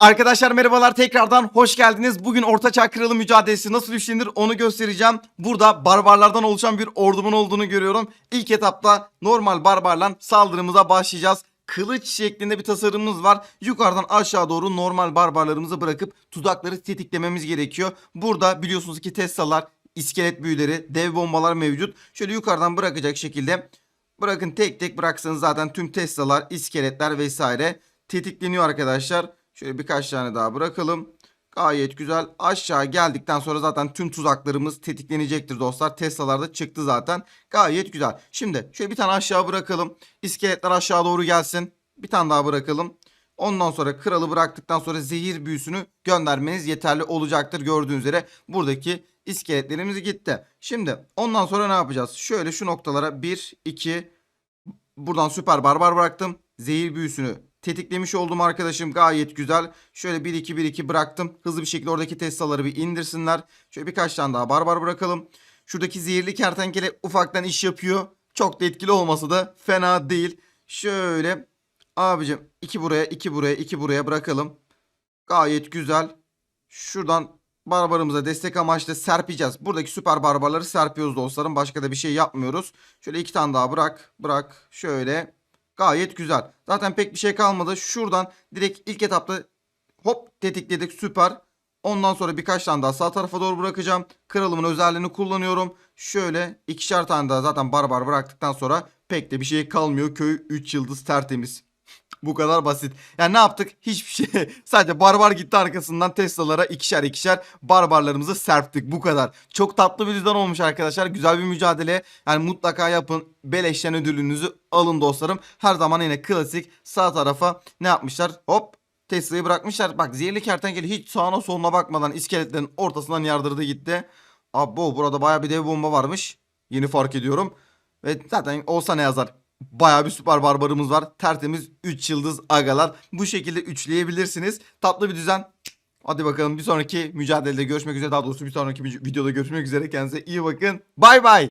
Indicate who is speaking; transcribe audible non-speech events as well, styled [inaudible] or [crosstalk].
Speaker 1: Arkadaşlar merhabalar tekrardan hoş geldiniz. Bugün Ortaçağ Kralı mücadelesi nasıl işlenir onu göstereceğim. Burada barbarlardan oluşan bir ordumun olduğunu görüyorum. İlk etapta normal barbarla saldırımıza başlayacağız. Kılıç şeklinde bir tasarımımız var. Yukarıdan aşağı doğru normal barbarlarımızı bırakıp tuzakları tetiklememiz gerekiyor. Burada biliyorsunuz ki Tesla'lar, iskelet büyüleri, dev bombalar mevcut. Şöyle yukarıdan bırakacak şekilde bırakın tek tek bıraksanız zaten tüm Tesla'lar, iskeletler vesaire tetikleniyor arkadaşlar. Şöyle birkaç tane daha bırakalım. Gayet güzel. Aşağı geldikten sonra zaten tüm tuzaklarımız tetiklenecektir dostlar. Tesla'lar da çıktı zaten. Gayet güzel. Şimdi şöyle bir tane aşağı bırakalım. İskeletler aşağı doğru gelsin. Bir tane daha bırakalım. Ondan sonra kralı bıraktıktan sonra zehir büyüsünü göndermeniz yeterli olacaktır. Gördüğünüz üzere buradaki iskeletlerimiz gitti. Şimdi ondan sonra ne yapacağız? Şöyle şu noktalara 1, 2, buradan süper barbar bıraktım. Zehir büyüsünü tetiklemiş oldum arkadaşım. Gayet güzel. Şöyle 1 2 1 2 bıraktım. Hızlı bir şekilde oradaki Tesla'ları bir indirsinler. Şöyle birkaç tane daha barbar bırakalım. Şuradaki zehirli kertenkele ufaktan iş yapıyor. Çok da etkili olması da fena değil. Şöyle abicim 2 buraya 2 buraya 2 buraya bırakalım. Gayet güzel. Şuradan barbarımıza destek amaçlı serpeceğiz. Buradaki süper barbarları serpiyoruz dostlarım. Başka da bir şey yapmıyoruz. Şöyle iki tane daha bırak. Bırak. Şöyle. Gayet güzel. Zaten pek bir şey kalmadı. Şuradan direkt ilk etapta hop tetikledik. Süper. Ondan sonra birkaç tane daha sağ tarafa doğru bırakacağım. Kralımın özelliğini kullanıyorum. Şöyle ikişer tane daha zaten barbar bıraktıktan sonra pek de bir şey kalmıyor. Köy 3 yıldız tertemiz. Bu kadar basit. Yani ne yaptık? Hiçbir şey. [laughs] Sadece barbar gitti arkasından Tesla'lara ikişer ikişer barbarlarımızı serptik. Bu kadar. Çok tatlı bir düzen olmuş arkadaşlar. Güzel bir mücadele. Yani mutlaka yapın. Beleşten ödülünüzü alın dostlarım. Her zaman yine klasik sağ tarafa ne yapmışlar? Hop Tesla'yı bırakmışlar. Bak zehirli kertenkele hiç sağına soluna bakmadan iskeletlerin ortasından yardırdı gitti. Abo burada baya bir dev bomba varmış. Yeni fark ediyorum. Ve zaten olsa ne yazar? Bayağı bir süper barbarımız var. Tertemiz 3 yıldız agalar. Bu şekilde üçleyebilirsiniz. Tatlı bir düzen. Hadi bakalım bir sonraki mücadelede görüşmek üzere. Daha doğrusu bir sonraki videoda görüşmek üzere. Kendinize iyi bakın. Bay bay.